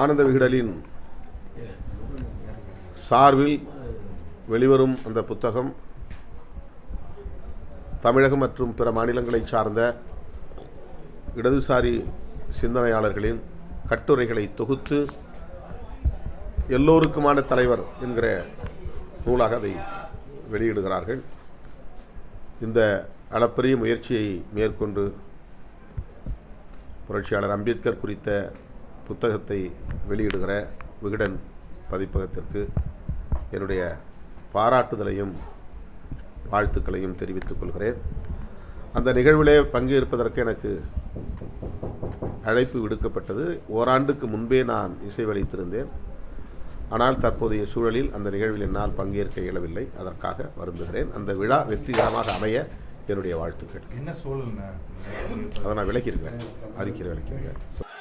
ஆனந்த விகடலின் சார்பில் வெளிவரும் அந்த புத்தகம் தமிழகம் மற்றும் பிற மாநிலங்களைச் சார்ந்த இடதுசாரி சிந்தனையாளர்களின் கட்டுரைகளை தொகுத்து எல்லோருக்குமான தலைவர் என்கிற நூலாக அதை வெளியிடுகிறார்கள். இந்த அளப்பரிய முயற்சியை மேற்கொண்டு புரட்சியாளர் அம்பேத்கர் குறித்த புத்தகத்தை வெளியிடுகிற விகடன் பதிப்பகத்திற்கு என்னுடைய பாராட்டுதலையும் வாழ்த்துக்களையும் தெரிவித்துக் கொள்கிறேன். அந்த நிகழ்விலே பங்கேற்பதற்கு எனக்கு அழைப்பு விடுக்கப்பட்டது. ஓராண்டுக்கு முன்பே நான் இசைவளித்திருந்தேன் ஆனால் தற்போதைய சூழலில் அந்த நிகழ்வில் என்னால் பங்கேற்க இயலவில்லை. அதற்காக வருந்துகிறேன். அந்த விழா வெற்றிகரமாக அமைய என்னுடைய வாழ்த்துக்கள். என்ன சூழல்ண்ணா அதை நான் விளக்கியிருக்கேன் அறிக்கையில் விளக்கியிருக்கேன்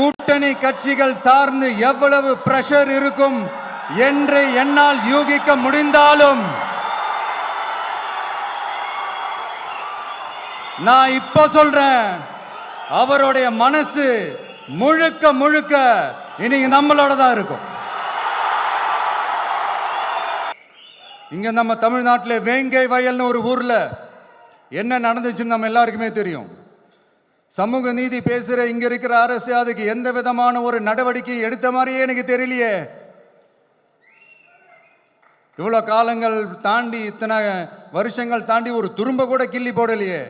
கூட்டணி கட்சிகள் சார்ந்து எவ்வளவு பிரஷர் இருக்கும் என்று என்னால் யூகிக்க முடிந்தாலும் நான் இப்ப சொல்றேன் அவருடைய மனசு முழுக்க முழுக்க இன்னைக்கு நம்மளோட தான் இருக்கும். இங்க நம்ம தமிழ்நாட்டில் வேங்கை வயல்னு ஒரு ஊர்ல என்ன நடந்துச்சுன்னு நம்ம எல்லாருக்குமே தெரியும். சமூக நீதி பேசுற இங்க இருக்கிற அரசு அதுக்கு எந்த விதமான ஒரு நடவடிக்கை எடுத்த மாதிரியே எனக்கு தெரியலையே. இவ்வளோ காலங்கள் தாண்டி இத்தனை வருஷங்கள் தாண்டி ஒரு துரும்ப கூட கிள்ளி போடலையே.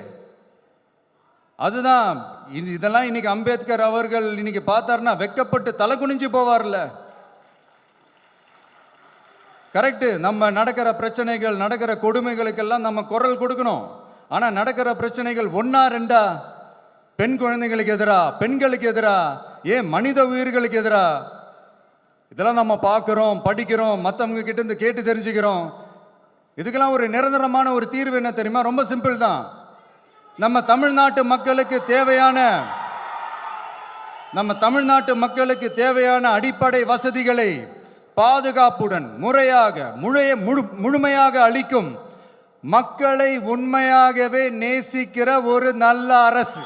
அதுதான் இது- இதெல்லாம் இன்னைக்கு அம்பேத்கர் அவர்கள் இன்னைக்கு பார்த்தாருன்னா வெக்கப்பட்டு தலை குனிஞ்சு போவார்ல. கரெக்டு நம்ம நடக்கிற பிரச்சனைகள் நடக்கிற கொடுமைகளுக்கெல்லாம் நம்ம குரல் கொடுக்கணும். ஆனால் நடக்கிற பிரச்சனைகள் ஒன்றா ரெண்டா? பெண் குழந்தைகளுக்கு எதிராக பெண்களுக்கு எதிராக ஏன் மனித உயிர்களுக்கு எதிராக இதெல்லாம் நம்ம பார்க்குறோம் படிக்கிறோம் மற்றவங்க கிட்டேருந்து கேட்டு தெரிஞ்சுக்கிறோம். இதுக்கெல்லாம் ஒரு நிரந்தரமான ஒரு தீர்வு என்ன தெரியுமா? ரொம்ப சிம்பிள் தான். நம்ம தமிழ்நாட்டு மக்களுக்கு தேவையான நம்ம தமிழ்நாட்டு மக்களுக்கு தேவையான அடிப்படை வசதிகளை பாதுகாப்புடன் முறையாக முழைய முழு முழுமையாக அளிக்கும் மக்களை உண்மையாகவே நேசிக்கிற ஒரு நல்ல அரசு.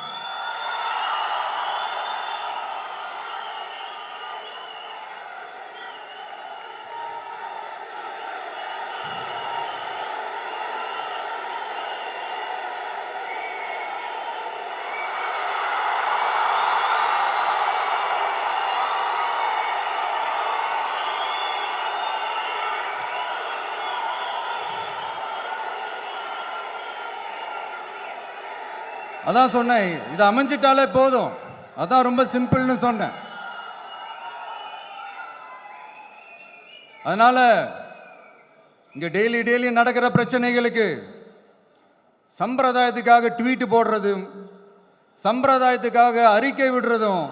அதான் சொன்னேன் இது அமைஞ்சிட்டாலே போதும். அதான் ரொம்ப சிம்பிள்னு சொன்னேன். அதனால இங்க டெய்லி டெய்லி நடக்கிற பிரச்சனைகளுக்கு சம்பிரதாயத்துக்காக ட்வீட் போடுறதும் சம்பிரதாயத்துக்காக அறிக்கை விடுறதும்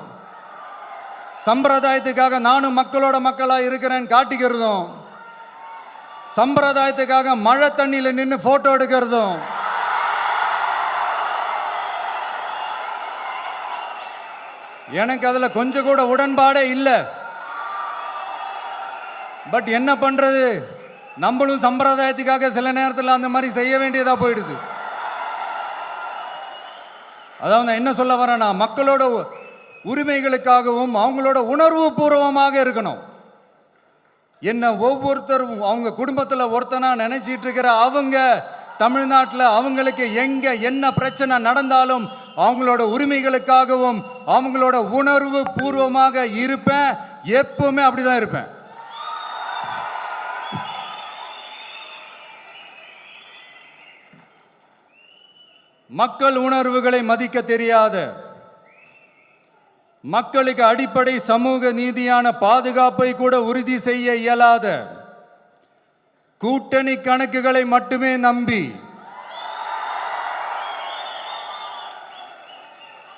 சம்பிரதாயத்துக்காக நானும் மக்களோட மக்களாக இருக்கிறேன்னு காட்டிக்கிறதும் சம்பிரதாயத்துக்காக மழை தண்ணியில் நின்று ஃபோட்டோ எடுக்கிறதும் எனக்கு அதில் கொஞ்சம் கூட உடன்பாடே இல்லை. பட் என்ன பண்ணுறது நம்மளும் சம்பிரதாயத்துக்காக சில நேரத்தில் அந்த மாதிரி செய்ய வேண்டியதாக போயிடுது. அதாவது நான் என்ன சொல்ல வரேன்னா மக்களோட உரிமைகளுக்காகவும் அவங்களோட உணர்வு பூர்வமாக இருக்கணும். என்ன ஒவ்வொருத்தரும் அவங்க குடும்பத்தில் ஒருத்தனா நினைச்சிட்டு இருக்கிற அவங்க தமிழ்நாட்டில் அவங்களுக்கு எங்க என்ன பிரச்சனை நடந்தாலும் அவங்களோட உரிமைகளுக்காகவும் அவங்களோட உணர்வு பூர்வமாக இருப்பேன். எப்பவுமே அப்படிதான் இருப்பேன். மக்கள் உணர்வுகளை மதிக்க தெரியாத மக்களுக்கு அடிப்படை சமூக நீதியான பாதுகாப்பை கூட உறுதி செய்ய இயலாத கூட்டணி கணக்குகளை மட்டுமே நம்பி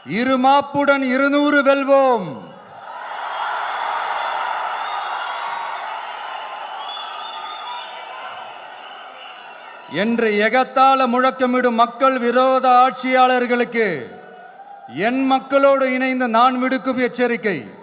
இரு மாப்புடன் இருநூறு வெல்வோம். என்று எகத்தால முழக்கமிடும் மக்கள் விரோத ஆட்சியாளர்களுக்கு என் மக்களோடு இணைந்து நான் விடுக்கும் எச்சரிக்கை.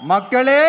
மக்களே